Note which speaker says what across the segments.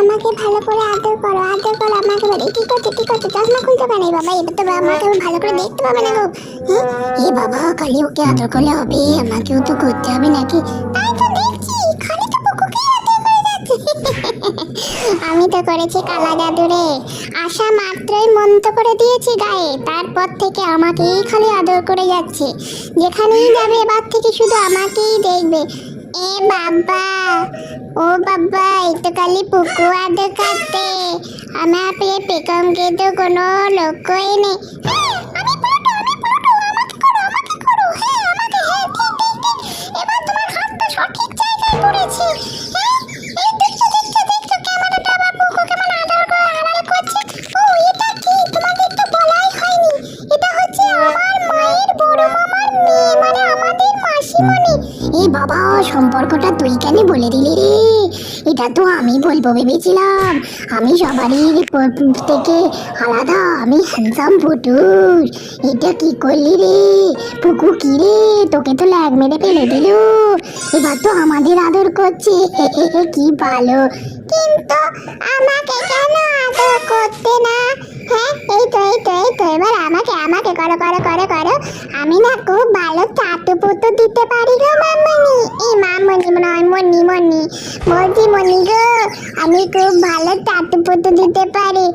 Speaker 1: আমাকে ভালো করে আদর করো আদর করো, আমাকে বলে। কি করছ কি করছ? চশমা খুলতে পারে বাবা এবার তো আমাকে ভালো করে দেখতে পাবে না গো। হ্যাঁ? এ বাবা, খালি ওকে আদর করলে হবে, আমাকেও তো করতে হবে নাকি? তাই তো দেখছি, খালি তো পুকুকে আদর করে যাচ্ছে। আমি তো করেছি কালা জাদু আশা মাত্রই মন্ত্র করে দিয়েছি গায়ে, তারপর থেকে আমাকেই খালি আদর করে যাচ্ছে। যেখানেই যাবে, এবার থেকে শুধু আমাকেই দেখবে। এ বাবা, ও বাবা এই তো খালি পুকু আদর খাতে আমার প্রিয় পেকমকে তো কোনো লক্ষ্যই নেই। এই বাবা, সম্পর্কটা তুই কেন বলে দিলি রে? এটা তো আমি বলব ভেবেছিলাম। আমি সবারই থেকে আলাদা, আমি হ্যান্ডসাম পুটুর এটা কি করলি রে? পুকু কি রে? তোকে তো ল্যাগ মেরে ফেলে দিল। এবার তো আমাদের আদর করছে। কি ভালো। কিন্তু আমাকে কেন আদর করতে না? হ্যাঁ এই তো এই তো এই তো। এবার আমাকে আমাকে করো করো করো করো। আমি না খুব ভালো চাটু পুতু দিতে পারি গো মামনি এই মামনি নয় আমি খুব ভালো দিতে পারি।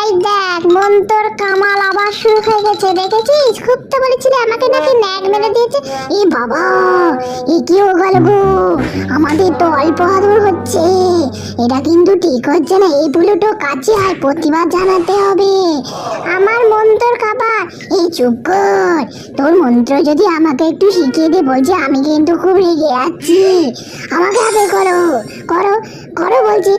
Speaker 1: এই দেখ মন তোর কামাল আবার শুরু হয়ে গেছে, দেখেছিস? খুব তো বলেছিলি, আমাকে নাকি ন্যাক মেরে দিয়েছে। এই বাবা, এ কি ও গো? আমাদের তো অল্প হচ্ছে। এটা কিন্তু ঠিক হচ্ছে না, এই পুলুটো কাছে আর প্রতিবাদ জানাতে হবে। আমার চুপ তোর মন্ত্র যদি আমাকে একটু শিখিয়ে দে, বলছি আমি কিন্তু খুব রেগে যাচ্ছি আমাকে আদর করো। করো করো বলছি।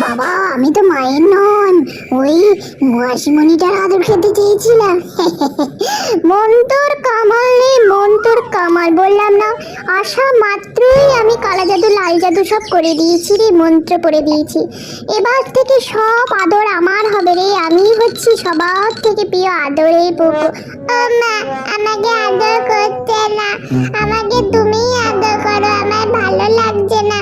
Speaker 1: বাবা, আমি তো মায়ের নন। ওই মাসিমণিটার আদর খেতে চেয়েছিলাম। মন্তর কামাল রে, মন্তর কামাল। বললাম না আসা মাত্রই আমি কালা জাদু সব করে দিয়েছি রে, মন্ত্র পড়ে দিয়েছি। এবার থেকে সব আদর আমার হবে রে, আমি হচ্ছি সবার থেকে প্রিয় আদরের পুকু মা আমাকে আদর করতে না, আমাকে তুমি আদর করো, আমার ভালো লাগছে না।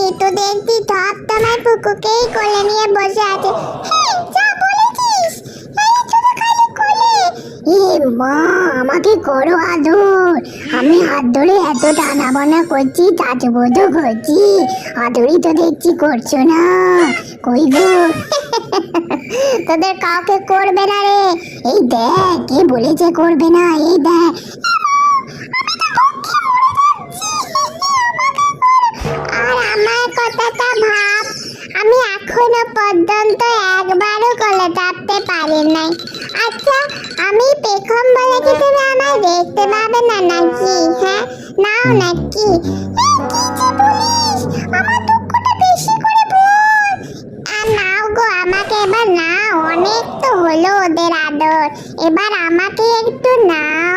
Speaker 1: এই তো দেখবি ধপ তোমার পুকুকেই কোলে নিয়ে বসে আছে হ্যাঁ যা বলেছিস এই শুধু খালি কোলে এ মা, আমাকে করো আদর। আমি হাত ধরে এত টানা বানা করছি চাচবোধ করছি। আদরই তো দেখছি, করছ না? কই গো? তোদের কাউকে করবে না রে। এই দেখ, কে বলেছে করবে না? এই দেখ। আর আমার কথাটা ভাব। আমি এখনও পর্যন্ত একবারও কোলে চাপতে পারি নাই। আচ্ছা আমি পেখম বলে কি তুমি আমায় দেখতে পাবে না নাকি হ্যাঁ? নাও নাকি। আমার দুঃখটা বেশি করে বল। আর নাও গো আমাকে এবার নাও। অনেক তো হলো ওদের আদর। এবার আমাকে একটু নাও।